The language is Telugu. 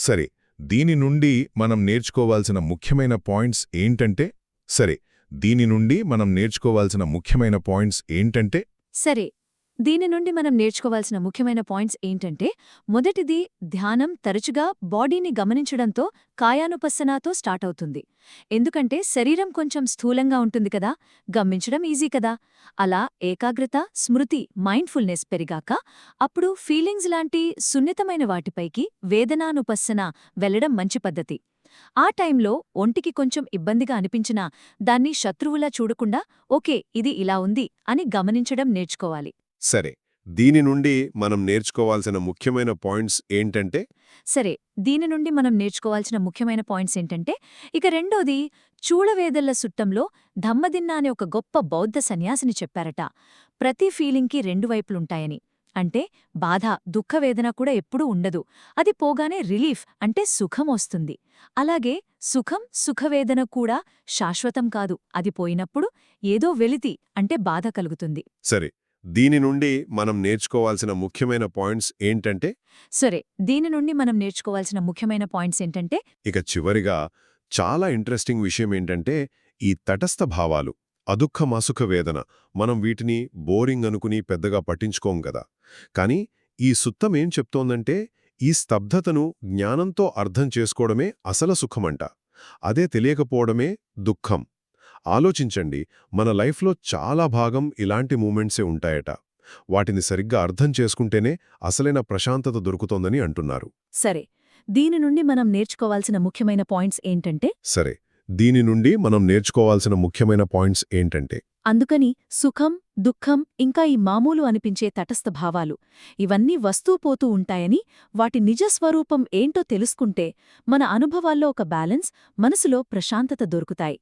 సరే దీని నుండి మనం నేర్చుకోవాల్సిన ముఖ్యమైన పాయింట్స్ ఏంటంటే సరే దీని నుండి మనం నేర్చుకోవాల్సిన ముఖ్యమైన పాయింట్స్ ఏంటంటే? సరే దీని నుండి మనం నేర్చుకోవాల్సిన ముఖ్యమైన పాయింట్స్ ఏంటంటే మొదటిది ధ్యానం తరచుగా బాడీని గమనించడంతో కాయానుపస్సనతో స్టార్ట్ అవుతుంది. ఎందుకంటే శరీరం కొంచెం స్థూలంగా ఉంటుంది కదా గమనించడం ఈజీ కదా. అలా ఏకాగ్రత స్మృతి మైండ్ఫుల్నెస్ పెరిగాక అప్పుడు ఫీలింగ్స్ లాంటి సున్నితమైన వాటిపైకి వేదనానుపస్సన వెళ్ళడం మంచి పద్ధతి. ఆ టైంలో ఒంటికి కొంచెం ఇబ్బందిగా అనిపించినా దాన్ని శత్రువులా చూడకుండా ఓకే ఇది ఇలా ఉంది అని గమనించడం నేర్చుకోవాలి. సరే దీని నుండి మనం నేర్చుకోవాల్సిన ముఖ్యమైన పాయింట్స్ ఏంటంటే? సరే దీని నుండి మనం నేర్చుకోవాల్సిన ముఖ్యమైన పాయింట్స్ ఏంటంటే ఇక రెండోది చూడవేదల్ల సుట్టంలో ధమ్మదిన్న అనే ఒక గొప్ప బౌద్ధ సన్యాసిని చెప్పారట. ప్రతి ఫీలింగ్కి రెండు వైపులుంటాయని. అంటే బాధ దుఃఖవేదన కూడా ఎప్పుడూ ఉండదు. అది పోగానే రిలీఫ్ అంటే సుఖం వస్తుంది. అలాగే సుఖం సుఖవేదన కూడా శాశ్వతం కాదు. అది పోయినప్పుడు ఏదో వెలితి అంటే బాధ కలుగుతుంది. సరే దీని నుండి మనం నేర్చుకోవాల్సిన ముఖ్యమైన పాయింట్స్ ఏంటంటే? సరే దీని నుండి మనం నేర్చుకోవాల్సిన ముఖ్యమైన పాయింట్స్ ఏంటంటే? ఇక చివరిగా చాలా ఇంట్రెస్టింగ్ విషయం ఏంటంటే ఈ తటస్థ భావాలు అదుఃఖమాసుఖ వేదన మనం వీటిని బోరింగ్ అనుకుని పెద్దగా పట్టించుకోం కదా కానీ ఈ సుత్తం ఏం చెప్తోందంటే ఈ స్తబ్దతను జ్ఞానంతో అర్థం చేసుకోవడమే అసల సుఖమంట. అదే తెలియకపోవడమే దుఃఖం. ఆలోచించండి మన లైఫ్లో చాలా భాగం ఇలాంటి మూమెంట్సే ఉంటాయట. వాటిని సరిగ్గా అర్థం చేసుకుంటేనే అసలైన ప్రశాంతత దొరుకుతోందని అంటున్నారు. సరే దీని నుండి మనం నేర్చుకోవాల్సిన ముఖ్యమైన పాయింట్స్ ఏంటంటే? సరే దీని నుండి మనం నేర్చుకోవాల్సిన ముఖ్యమైన పాయింట్స్ ఏంటంటే? అందుకని సుఖం దుఃఖం ఇంకా ఈ మామూలు అనిపించే తటస్థ భావాలు ఇవన్నీ వస్తూ పోతూ ఉంటాయని వాటి నిజస్వరూపం ఏంటో తెలుసుకుంటే మన అనుభవాల్లో ఒక బ్యాలెన్స్ మనసులో ప్రశాంతత దొరుకుతాయి.